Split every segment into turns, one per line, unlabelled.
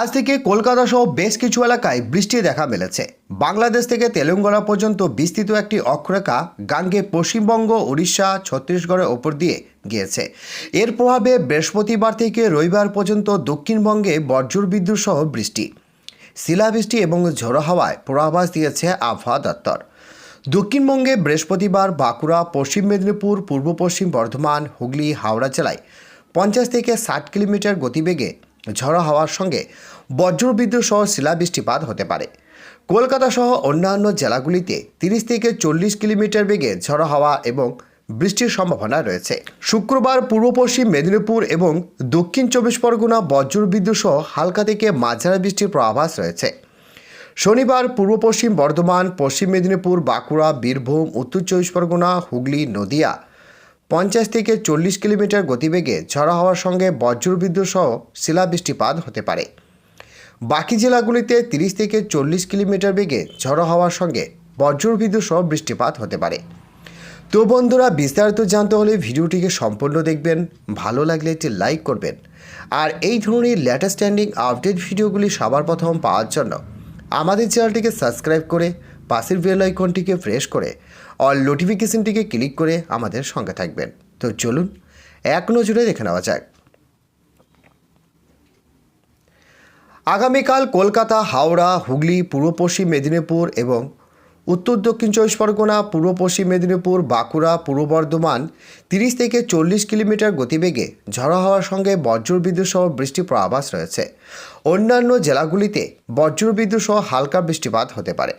আজ থেকে কলকাতা সহ বেশ কিছু এলাকায় বৃষ্টি দেখা মিলেছে। বাংলাদেশ থেকে তেলেঙ্গানা পর্যন্ত বিস্তৃত একটি অক্ষরেখা গাঙ্গে পশ্চিমবঙ্গ, উড়িষ্যা, ছত্তিশগড়ের ওপর দিয়ে গিয়েছে। এর প্রভাবে বৃহস্পতিবার থেকে রবিবার পর্যন্ত দক্ষিণবঙ্গে বজ্র বিদ্যুৎ সহ বৃষ্টি। শিলাবৃষ্টি এবং ঝোড়ো হাওয়ায় পূর্বাভাস দিয়েছে আবহাওয়া দপ্তর। দক্ষিণবঙ্গে বৃহস্পতিবার বাঁকুড়া, পশ্চিম মেদিনীপুর, পূর্ব পশ্চিম বর্ধমান, হুগলি, হাওড়া জেলায় পঞ্চাশ থেকে ষাট কিলোমিটার গতিবেগে ঝড়ো হাওয়ার সঙ্গে বজ্রবিদ্যুৎ সহ শিলাবৃষ্টিপাত হতে পারে। কলকাতা সহ অন্যান্য জেলাগুলিতে তিরিশ থেকে চল্লিশ কিলোমিটার বেগে ঝড়ো হাওয়া এবং বৃষ্টির সম্ভাবনা রয়েছে। শুক্রবার পূর্ব পশ্চিম মেদিনীপুর এবং দক্ষিণ চব্বিশ পরগনা বজ্রবিদ্যুৎ সহ হালকা থেকে মাঝারি বৃষ্টির পূর্বাভাস রয়েছে। শনিবার পূর্ব পশ্চিম বর্ধমান, পশ্চিম মেদিনীপুর, বাঁকুড়া, বীরভূম, উত্তর চব্বিশ পরগনা, হুগলি, নদিয়া পঞ্চাশ থেকে চল্লিশ কিলোমিটার গতিবেগে ঝড়ো হওয়ার সঙ্গে বজ্রবিদ্যুৎ সহ শিলাবৃষ্টিপাত হতে পারে। বাকি জেলাগুলিতে তিরিশ থেকে চল্লিশ কিলোমিটার বেগে ঝড়ো হওয়ার সঙ্গে বজ্রবিদ্যুৎ সহ বৃষ্টিপাত হতে পারে। তো বন্ধুরা, বিস্তারিত জানতে হলে ভিডিওটিকে সম্পূর্ণ দেখবেন, ভালো লাগলে একটি লাইক করবেন। আর এই ধরনের লেটেস্ট স্ট্যান্ডিং আপডেট ভিডিওগুলি সবার প্রথম পাওয়ার জন্য আমাদের চ্যানেলটিকে সাবস্ক্রাইব করে পাশের বেল আইকনটিকে প্রেস করে অল নোটিফিকেশনটিকে ক্লিক করে আমাদের সঙ্গে থাকবেন। তো চলুন, এক নজরে দেখে নেওয়া যাক। আগামীকাল কলকাতা, হাওড়া, হুগলি, পূর্ব পশ্চিম মেদিনীপুর এবং উত্তর দক্ষিণ চব্বিশ পরগনা, পূর্ব পশ্চিম মেদিনীপুর, বাঁকুড়া, পূর্ব বর্ধমান তিরিশ থেকে চল্লিশ কিলোমিটার গতিবেগে ঝড়ো হওয়ার সঙ্গে বজ্রবিদ্যুৎ সহ বৃষ্টির প্রভাবাস রয়েছে। অন্যান্য জেলাগুলিতে বজ্রবিদ্যুৎ সহ হালকা বৃষ্টিপাত হতে পারে।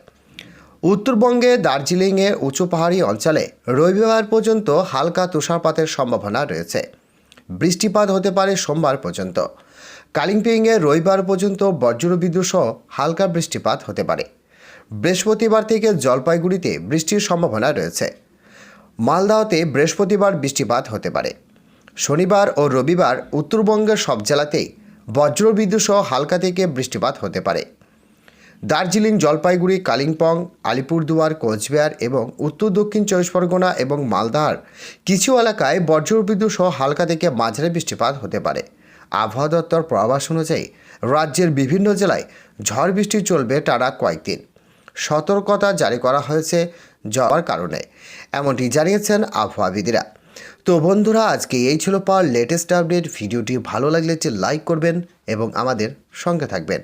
উত্তরবঙ্গে দার্জিলিংয়ের উঁচু পাহাড়ি অঞ্চলে রবিবার পর্যন্ত হালকা তুষারপাতের সম্ভাবনা রয়েছে। বৃষ্টিপাত হতে পারে সোমবার পর্যন্ত। কালিম্পংয়ে রবিবার পর্যন্ত বজ্রবিদ্যুৎ সহ হালকা বৃষ্টিপাত হতে পারে। বৃহস্পতিবার থেকে জলপাইগুড়িতে বৃষ্টির সম্ভাবনা রয়েছে। মালদাহতে বৃহস্পতিবার বৃষ্টিপাত হতে পারে। শনিবার ও রবিবার উত্তরবঙ্গের সব জেলাতেই বজ্রবিদ্যুৎ সহ হালকা থেকে বৃষ্টিপাত হতে পারে। দার্জিলিং, জলপাইগুড়ি, কালিম্পং, আলিপুরদুয়ার, কোচবিহার এবং উত্তর দক্ষিণ চব্বিশ পরগনা এবং মালদার কিছু এলাকায় বজ্রবিদ্যুৎ সহ হালকা থেকে মাঝারি বৃষ্টিপাত হতে পারে। আবহাওয়া দপ্তর পরামর্শ অনুযায়ী রাজ্যের বিভিন্ন জেলায় ঝড় বৃষ্টি চলবে টানা কয়েকদিন। সতর্কতা জারি করা হয়েছে যাওয়ার কারণে। এমনটি জানিয়েছেন আবহাওয়াবিদরা। তো বন্ধুরা, আজকে এই ছিল পাওয়ার লেটেস্ট আপডেট। ভিডিওটি ভালো লাগলে লাইক করবেন এবং আমাদের সঙ্গে থাকবেন।